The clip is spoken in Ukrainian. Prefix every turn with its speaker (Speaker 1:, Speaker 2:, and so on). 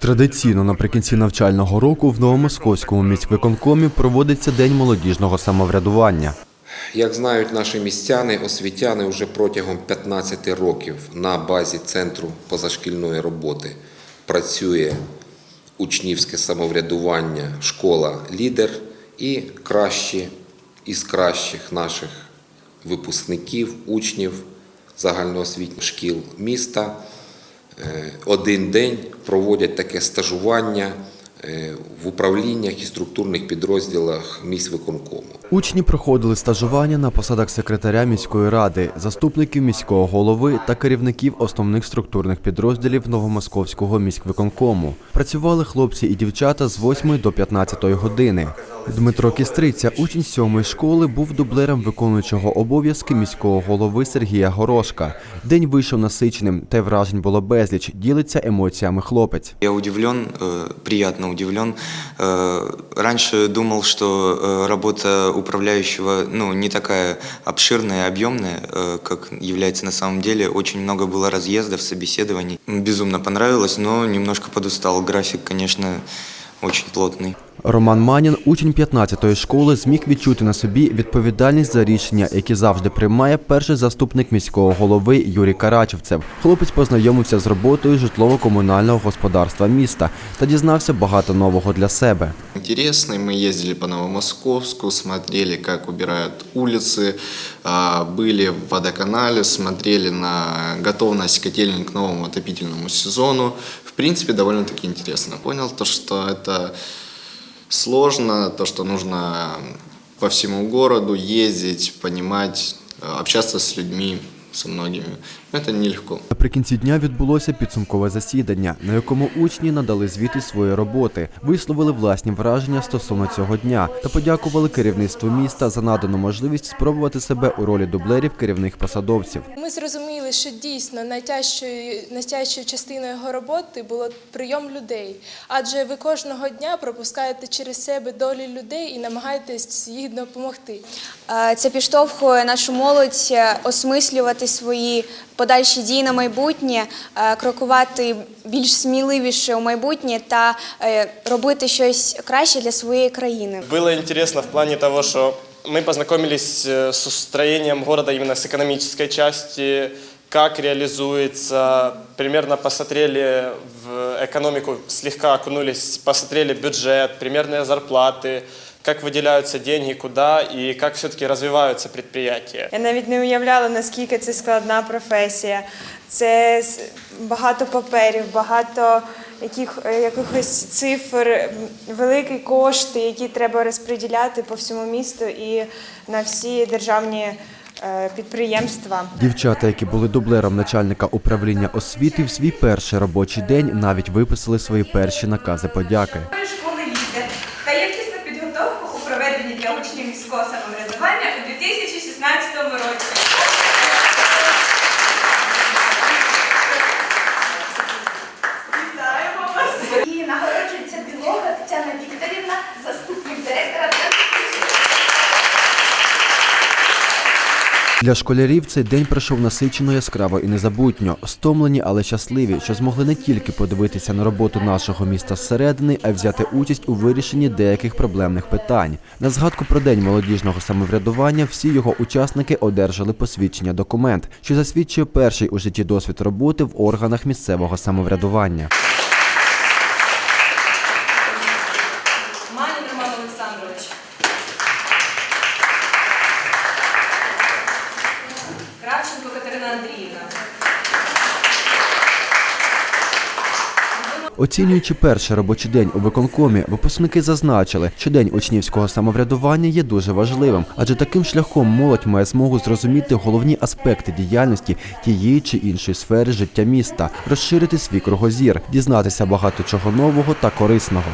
Speaker 1: Традиційно наприкінці навчального року в Новомосковському міськвиконкомі проводиться День молодіжного самоврядування.
Speaker 2: Як знають наші містяни, освітяни вже протягом 15 років на базі Центру позашкільної роботи працює учнівське самоврядування, школа лідер і кращі із кращих наших випускників, учнів загальноосвітніх шкіл міста один день проводять таке стажування. е, в управліннях і структурних підрозділах міськвиконкому.
Speaker 1: Учні проходили стажування на посадах секретаря міської ради, заступників міського голови та керівників основних структурних підрозділів Новомосковського міськвиконкому. Працювали хлопці і дівчата з 8 до 15 години. Дмитро Кістриця, учень сьомої школи, був дублером виконуючого обов'язки міського голови Сергія Горошка. День вийшов насиченим, та й вражень було безліч. Ділиться емоціями хлопець.
Speaker 3: Я удивлен, э, удивлен. Э, Раньше думал, что э, работа управляющего ну, не такая обширная, объемная, э, как является на самом деле. Очень много было разъездов, собеседований. Безумно понравилось, но немножко подустал. График, конечно, очень плотный.
Speaker 1: Роман Манін, учень 15-ї школи, зміг відчути на собі відповідальність за рішення, які завжди приймає перший заступник міського голови Юрій Карачевцев. Хлопець познайомився з роботою житлово-комунального господарства міста та дізнався багато нового для себе.
Speaker 4: интересный. Мы ездили по Новомосковску, смотрели, как убирают улицы, а, были в водоканале, смотрели на готовность котельной к новому отопительному сезону. В принципе, довольно-таки интересно. Понял то, что это сложно, то, что нужно по всему городу ездить, понимать, общаться с людьми, со многими. Но это нелегко.
Speaker 1: Наприкінці дня відбулося підсумкове засідання, на якому учні надали звіти своєї роботи, висловили власні враження стосовно цього дня та подякували керівництву міста за надану можливість спробувати себе у ролі дублерів керівних посадовців.
Speaker 5: Ми зрозуміли, що дійсно найтяжчою, найтяжчою частиною його роботи було прийом людей, адже ви кожного дня пропускаєте через себе долі людей і намагаєтесь їх допомогти.
Speaker 6: Е, Це підштовхує нашу молодь е, осмислювати свої подальші дії на майбутнє, е, крокувати більш сміливіше у майбутнє та е, робити щось краще для своєї країни.
Speaker 7: Было интересно в плане того, что мы познакомились э, с устроением города именно с экономической части, как реализуется, примерно посмотрели в экономику, слегка окунулись, посмотрели бюджет, примерные зарплаты, как выделяются деньги, куда и как все-таки развиваются предприятия.
Speaker 8: Я навіть не уявляла, наскільки це складна професія. Це с- багато паперів, багато яких, е, якихось цифр, м, великі кошти, які треба розподіляти по всьому місту і на всі державні е, підприємства.
Speaker 1: Дівчата, які були дублером начальника управління освіти, в свій перший робочий день навіть виписали свої перші накази подяки.
Speaker 9: школи лідер та якісну підготовку у проведенні для учнів міського самоврядування у 2016 році. Вітаємо вас! І нагороджується Білога Тетяна Вікторівна, заступник директора
Speaker 1: Для школярів цей день пройшов насичено яскраво і незабутньо, стомлені, але щасливі, що змогли не тільки подивитися на роботу нашого міста зсередини, а й взяти участь у вирішенні деяких проблемних питань. На згадку про день молодіжного самоврядування всі його учасники одержали посвідчення документ, що засвідчує перший у житті досвід роботи в органах місцевого самоврядування.
Speaker 9: Манін Роман Олександрович. Кравченко Катерина Андріївна.
Speaker 1: Оцінюючи перший робочий день у виконкомі, випускники зазначили, що день учнівського самоврядування є дуже важливим, адже таким шляхом молодь має змогу зрозуміти головні аспекти діяльності тієї чи іншої сфери життя міста, розширити свій кругозір, дізнатися багато чого нового та корисного.